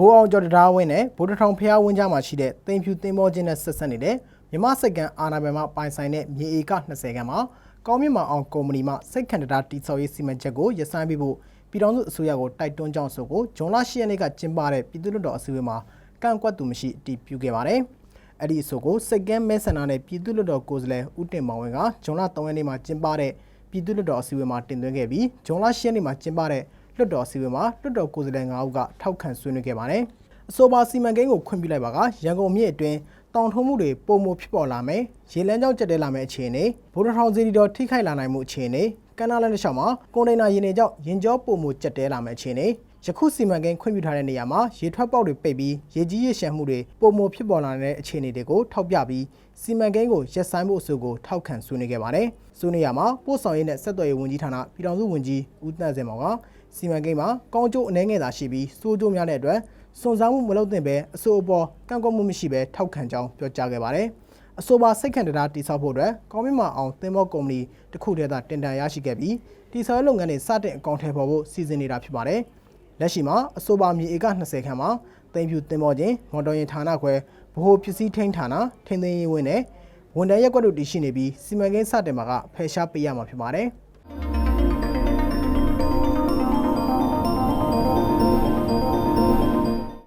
ဘိုးအောင်ကျော်တရားဝင်းနဲ့ဗိုလ်တထောင်ဖျားဝင်းကြားမှာရှိတဲ့တိမ်ဖြူတင်မောချင်းနဲ့ဆက်ဆက်နေတဲ့မြမစက္ကန်အာနာဘယ်မှာပိုင်ဆိုင်တဲ့မြေဧက20ခန်းမှာကောင်းမြတ်မအောင်ကုမ္ပဏီမှစိတ်ခန္ဓာတိဆောက်ရေးစီမံချက်ကိုရပ်ဆိုင်းပေးဖို့ပြည်ထောင်စုအစိုးရကိုတိုက်တွန်းကြောင်းဆိုကိုဂျွန်လ10ရက်နေ့ကကျင်းပတဲ့ပြည်သူ့လွှတ်တော်အစည်းအဝေးမှာကန့်ကွက်သူမရှိအတည်ပြုခဲ့ပါတယ်။အဲ့ဒီအဆိုကိုစိတ်ကမ်းမဲဆန္ဒနဲ့ပြည်သူ့လွှတ်တော်ကိုယ်စားလှယ်ဦးတင်မောင်ဝင်းကဂျွန်လ3ရက်နေ့မှာကျင်းပတဲ့ပြည်သူ့လွှတ်တော်အစည်းအဝေးမှာတင်သွင်းခဲ့ပြီးဂျွန်လ10ရက်နေ့မှာကျင်းပတဲ့ လွှတ်တော်အစည်းအဝေးမှာလွှတ်တော်ကိုယ်စားလှယ်9ဦးကထောက်ခံဆွေးနွေးခဲ့ပါတယ်။အဆိုပါစီမံကိန်းကိုခွင့်ပြုလိုက်ပါကရန်ကုန်မြို့အတွင်းတောင်ထုံးမှုတွေပုံမဖြစ်ပေါ်လာမယ်။ရေလမ်းကြောင်းကျက်တဲလာမယ်အခြေအနေဗိုလ်ထောင်စီရီတော်ထိခိုက်လာနိုင်မှုအခြေအနေကမ်းနားလမ်းတစ်လျှောက်မှာကွန်တိန်နာယာဉ်တွေကြောင့်ရင်ကျောပုံမကျက်တဲလာမယ်အခြေအနေ ယခုစီမံကိန်းခွင့်ပြုထားတဲ့နေရာမှာရေထွက်ပေါက်တွေပိတ်ပြီးရေကြီးရေရှမ်းမှုတွေပုံမဖြစ်ပေါ်လာတဲ့အခြေအနေတွေကိုထောက်ပြပြီးစီမံကိန်းကိုရပ်ဆိုင်းဖို့အဆိုကိုထောက်ခံဆွေးနွေးခဲ့ပါတယ်။ဆွေးနွေးရမှာပို့ဆောင်ရေးနဲ့ဆက်သွယ်ရေးဝန်ကြီးဌာနပြည်ထောင်စုဝန်ကြီးဦးတန့်စင်မောင်ကစီမံကိန်းမှာကောင်းကျိုးအနည်းငယ်သာရှိပြီးစိုးကျိုးများတဲ့အတွက်စွန့်စားမှုမလုပ်သင့်ပဲအဆိုအပေါ်ကန့်ကွက်မှုမရှိပဲထောက်ခံကြောင်းပြောကြားခဲ့ပါတယ်။အဆိုပါစိတ်ခံတရားတိစောက်ဖို့အတွက်ကောင်းမြတ်မအောင်သင်္ဘောကုမ္ပဏီတစ်ခုတည်းသာတင်တန်ရရှိခဲ့ပြီးတိစောက်လုပ်ငန်းတွေစတင်အကောင့်ထဲပေါ်ဖို့စီစဉ်နေတာဖြစ်ပါတယ်။ လက်ရှိမှာအဆိုပါမြေဧက20ခန်းမှာတင်ပြူတင်မောချင်းမော်တော်ယာဉ်ဌာနခွဲဗဟိုပစ္စည်းထိန်းဌာနထင်းသိမ်းရေးဝင်းနဲ့ဝန်ထမ်းရက်ကွက်တို့တည်ရှိနေပြီးစီမံကိန်းစတင်မှာကဖယ်ရှားပေးရမှာဖြစ်ပါတယ်။